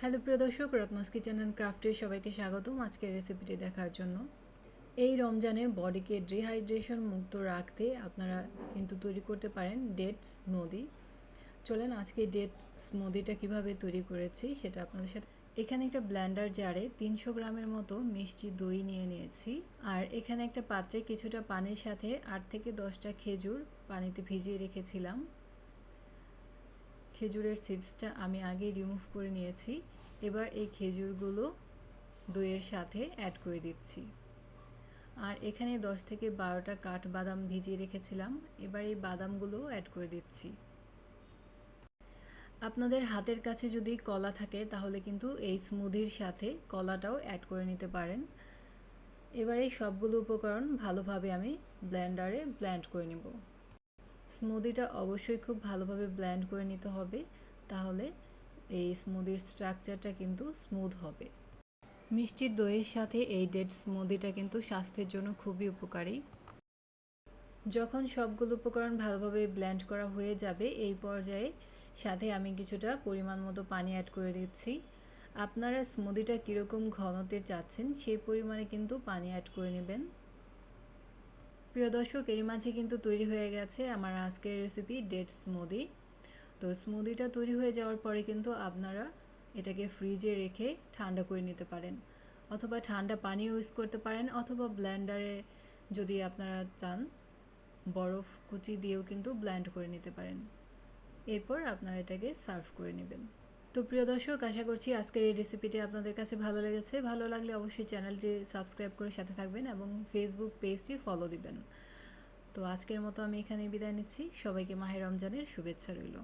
Hello, প্রিয় দর্শক, Ratna's kitchen and ক্রাফটের সবাইকে স্বাগতম আজকের রেসিপিটি দেখার জন্য। এই রমজানে বডিকে ডিহাইড্রেশন মুক্ত রাখতে আপনারা কিন্তু তৈরি করতে পারেন ডেট স্মুদি। চলেন আজকে ডেট স্মুদিটা কীভাবে তৈরি করেছি সেটা আপনাদের সাথে এখানে একটা ব্ল্যান্ডার জারে তিনশো গ্রামের মতো মিষ্টি দই নিয়ে নিয়েছি। আর এখানে একটা পাত্রে কিছুটা পানির সাথে আট থেকে দশটা খেজুর পানিতে ভিজিয়ে রেখেছিলাম। খেজুরের সিডসটা আমি আগেই রিমুভ করে নিয়েছি। এবার এই খেজুরগুলো দইয়ের সাথে অ্যাড করে দিচ্ছি। আর এখানে দশ থেকে বারোটা কাঠ বাদাম ভিজিয়ে রেখেছিলাম। এবার এই বাদামগুলো অ্যাড করে দিচ্ছি। আপনাদের হাতের কাছে যদি কলা থাকে, তাহলে কিন্তু এই স্মুদির সাথে কলাটাও অ্যাড করে নিতে পারেন। এবার এই সবগুলো উপকরণ ভালোভাবে আমি ব্লেন্ডারে ব্লেন্ড করে নেব। স্মুদিটা অবশ্যই খুব ভালোভাবে ব্ল্যান্ড করে নিতে হবে, তাহলে এই স্মুদির স্ট্রাকচারটা কিন্তু স্মুথ হবে। মিষ্টির দইয়ের সাথে এই ডেড স্মুদিটা কিন্তু স্বাস্থ্যের জন্য খুবই উপকারী। যখন সবগুলো উপকরণ ভালোভাবে ব্ল্যান্ড করা হয়ে যাবে, এই পর্যায়ে সাথে আমি কিছুটা পরিমাণ মতো পানি অ্যাড করে দিচ্ছি। আপনারা স্মুদিটা কীরকম ঘনতে চাচ্ছেন, সেই পরিমাণে কিন্তু পানি অ্যাড করে নেবেন। প্রিয় দর্শক, এরই মাঝে কিন্তু তৈরি হয়ে গেছে আমার আজকের রেসিপি ডেট স্মুদি তো স্মুদিটা তৈরি হয়ে যাওয়ার পরে কিন্তু আপনারা এটাকে ফ্রিজে রেখে ঠান্ডা করে নিতে পারেন। অথবা ঠান্ডা পানি ইউজ করতে পারেন, অথবা ব্ল্যান্ডারে যদি আপনারা চান, বরফ কুচি দিয়েও কিন্তু ব্ল্যান্ড করে নিতে পারেন। এরপর আপনারা এটাকে সার্ভ করে নেবেন। তো প্রিয় দর্শক, আশা করছি আজকের এই রেসিপিটি আপনাদের কাছে ভালো লেগেছে। ভালো লাগলে অবশ্যই চ্যানেলটি সাবস্ক্রাইব করে সাথে থাকবেন এবং ফেসবুক পেজটি ফলো দিবেন। তো আজকের মতো আমি এখানে বিদায় নিচ্ছি। সবাইকে মাহের রমজানের শুভেচ্ছা রইল।